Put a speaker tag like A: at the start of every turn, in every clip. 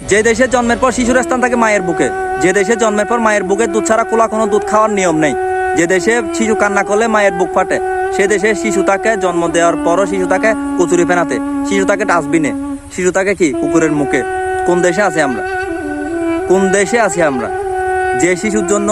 A: যে দেশে জন্মের পর শিশুর স্থান থাকে মায়ের বুকে, যে দেশে জন্মের পর মায়ের বুকে দুধ ছাড়া কোলা কোনো দুধ খাওয়ার নিয়ম নেই। যে দেশে শিশু কান্না করলে মায়ের বুক ফাটে, সে দেশে শিশু তাকে জন্ম দেওয়ার পরও শিশু তাকে কচুরি ফেনাতে, শিশু তাকে ডাস্টবিনে, শিশু তাকে কি? কুকুরের মুখে। কোন দেশে আছে আমরা? কোন দেশে আছি আমরা? যে শিশুর জন্য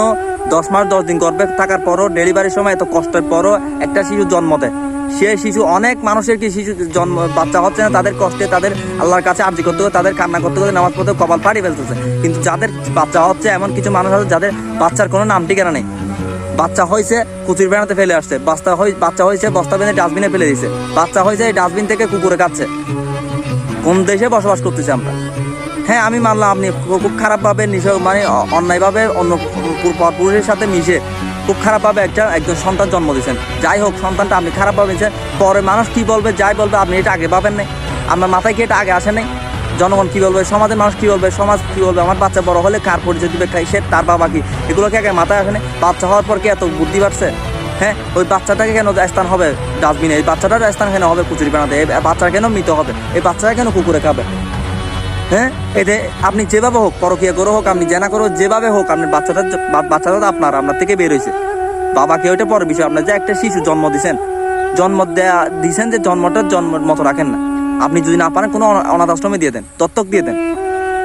A: দশ মাস দশ দিন গর্ভে থাকার পরও ডেলিভারির সময় এত কষ্টের পরও একটা শিশু জন্ম দেয়। সে শিশু, অনেক মানুষের কি শিশু জন্ম, বাচ্চা হচ্ছে না, তাদের কষ্টে তাদের আল্লাহর কাছে আর্জি করতে হবে তাদের কান্না করতে করতে নামাজ পড়তে কপাল ফাড়ি ফেলতেছে। কিন্তু যাদের বাচ্চা হচ্ছে, এমন কিছু মানুষ আছে যাদের বাচ্চার কোনো নাম ঠিকানা নেই। বাচ্চা হয়েছে কুচির বেড়াতে ফেলে আসছে, বাচ্চা হয়ে বাচ্চা হয়েছে বস্তা বেঁধে ডাস্টবিনে ফেলে দিয়েছে বাচ্চা হয়েছে এই ডাস্টবিন থেকে কুকুরে খাচ্ছে কোন দেশে বসবাস করতেছি আমরা? হ্যাঁ আমি মানলাম আপনি খুব খারাপভাবে নিশ মানে অন্যায়ভাবে অন্য পু- পরপুরুষের সাথে মিশে খুব খারাপভাবে একটা, একজন সন্তান জন্ম দিয়েছেন। যাই হোক, সন্তানটা আপনি খারাপভাবে নিয়েছেন পরে মানুষ কি বলবে, যাই বলবে, আপনি এটা আগে পাবেন নাই। আপনার মাথায় কি এটা আগে আসে নাই? জনগণ কি বলবে, সমাজের মানুষ কি বলবে, সমাজ কি বলবে, আমার বাচ্চা বড় হলে কার পরিচয় দিবে সে, তার বাবা কি? এগুলো কি আগে মাথায় আসে নাই? বাচ্চা হওয়ার পর কি এত বুদ্ধি বাড়ছে? হ্যাঁ ওই বাচ্চাটাকে কেন স্থান হবে ডাস্টবিনে? এই বাচ্চাটার স্থান কেন হবে কুচুরি বানাতে এই বাচ্চা কেন মৃত হবে? এই বাচ্চাটা কেন কুকুরে খাবে? হ্যাঁ? এতে আপনি যেভাবে হোক, পরকিয়া করে হোক, আপনি জেনা করো যেভাবে হোক, আপনি বাচ্চাটা বাচ্চাটা তো আপনার আপনার থেকে বের হয়েছে। বাবাকে ওইটা পরে বিষয়, আপনার যে একটা শিশু জন্ম দিছেন, জন্ম দেয়া, দিছেন যে জন্মটা জন্মের মতো রাখেন না। আপনি যদি না পারেন, কোনো অনা- অনাথ আশ্রমে দিয়ে দেন, দত্তক দিয়ে দেন।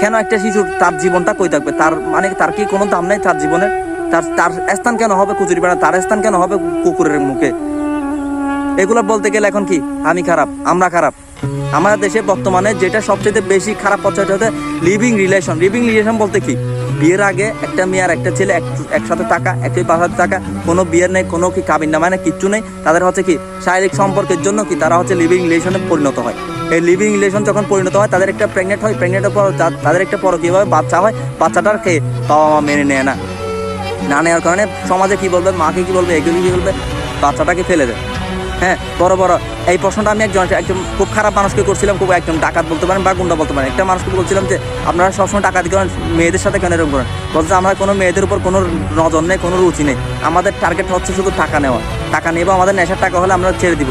A: কেন একটা শিশুর, তার জীবনটা কই থাকবে? তার মানে তার কি কোনো দাম নেই তার জীবনের তার তার স্থান কেন হবে কুচুরি বেড়া তার স্থান কেন হবে কুকুরের মুখে? এগুলো বলতে গেলে এখন কি? আমি খারাপ, আমরা খারাপ। আমাদের দেশে বর্তমানে যেটা সবচেয়ে বেশি খারাপ সেটা হচ্ছে লিভিং রিলেশন লিভিং রিলেশন বলতে কি? বিয়ের আগে একটা মেয়ে আর একটা ছেলে এক- একসাথে থাকা, একই বাসাতে থাকা, কোনো বিয়ের নেই, কোনো কি কাবিন নামায় না কিচ্ছু নেই। তাদের হচ্ছে কি, শারীরিক সম্পর্কের জন্য কি তারা হচ্ছে লিভিং রিলেশনে পরিণত হয়। এই লিভিং রিলেশন যখন পরিণত হয়, তাদের একটা প্রেগনেন্ট হয় প্রেগনেন্টের পর তাদের একটা পর কীভাবে বাচ্চা হয়, বাচ্চাটার খেয়ে বাবা মা মেনে নেয় না। না নেওয়ার কারণে সমাজে কি বলবে, মাকে কি বলবে এগুলি কি বলবে, বাচ্চাটাকে ফেলে দেয়। হ্যাঁ বড় বড়। এই প্রশ্নটা আমি একজন একজন খুব খারাপ মানুষকে করছিলাম, খুব একজন ডাকাত বলতে পারেন বা গুন্ডা বলতে পারেন। একটা মানুষকে বলছিলাম যে, আপনারা সবসময় ডাকাতি করেন মেয়েদের সাথে কেন এরকম করেন? বলছে, আমরা কোনো মেয়েদের উপর কোনো নজর নেই, কোনো রুচি নেই। আমাদের টার্গেট হচ্ছে শুধু টাকা নেওয়া। টাকা নেব আমাদের নেশার টাকা হলে আমরা ছেড়ে দিব।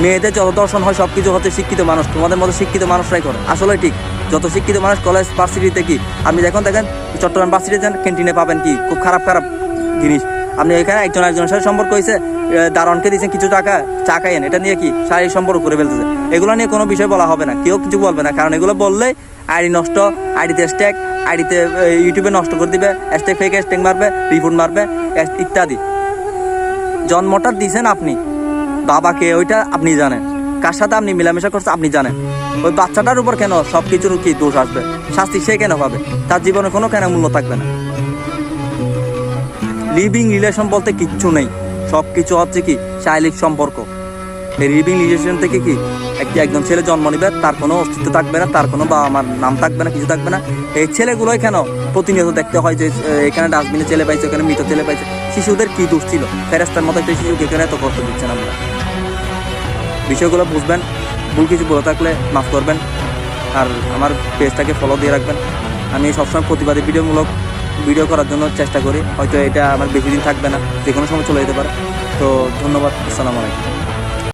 A: মেয়েদের যত দর্শন হয় সব কিছু হচ্ছে শিক্ষিত মানুষ। তোমাদের মতো শিক্ষিত মানুষরাই করে। আসলে ঠিক। যত শিক্ষিত মানুষ কলেজ ভার্সিটিতে কি? আপনি দেখুন, দেখেন, চট্টগ্রাম ভার্সিটিতে যান ক্যান্টিনে পাবেন কি? খুব খারাপ খারাপ জিনিস। আপনি এখানে একজন একজনের সাথে সম্পর্ক হয়েছে দারণকে দিয়েছেন কিছু টাকা, চা খাইয়েন, এটা নিয়ে কি শারীরিক সম্পর্ক করে ফেলতেছে? এগুলো নিয়ে কোনো বিষয় বলা হবে না, কেউ কিছু বলবে না, কারণ এগুলো বললে আইডি নষ্ট, আইডিতে স্ট্যাক আইডিতে ইউটিউবে নষ্ট করে দিবে স্ট্যাক ফেক স্ট্যাক মারবে রিপোর্ট মারবে ইত্যাদি। জন্মটা দিয়েছেন আপনি, বাবাকে, ওইটা আপনি জানেন। কার সাথে আপনি মেলামেশা করছেন আপনি জানেন। ওই বাচ্চাটার উপর কেন সব কিছুর কি দোষ আসবে? শাস্তি সে কেন পাবে? তার জীবনে কোনো কেন মূল্য থাকবে না। লিভিং রিলেশন বলতে কিচ্ছু নেই। সব কিছু হচ্ছে কি, শারীরিক সম্পর্ক। এই লিভিং রিলেশন থেকে কি, একটি একজন ছেলে জন্ম নিবে, তার কোনো অস্তিত্ব থাকবে না, তার কোনো বাবা মার নাম থাকবে না, কিছু থাকবে না। এই ছেলেগুলোই কেন প্রতিনিয়ত দেখতে হয় যে এখানে ডাস্টবিনে ছেলে পাইছে ওখানে মৃত ছেলে পাইছে? শিশুদের কি দোষ ছিল? ফেরেস্তার মতো একটা শিশুকে এখানে এত কষ্ট দিচ্ছেন আমরা। বিষয়গুলো বুঝবেন, ভুল কিছু বলে থাকলে মাফ করবেন, আর আমার পেজটাকে ফলো দিয়ে রাখবেন। আমি সবসময় প্রতিবাদী ভিডিওমূলক ভিডিও করার জন্য চেষ্টা করি। হয়তো এটা আমার বেশি দিন থাকবে না যে কোনো সময় চলে যেতে পারে। তো ধন্যবাদ, আসসালামু আলাইকুম।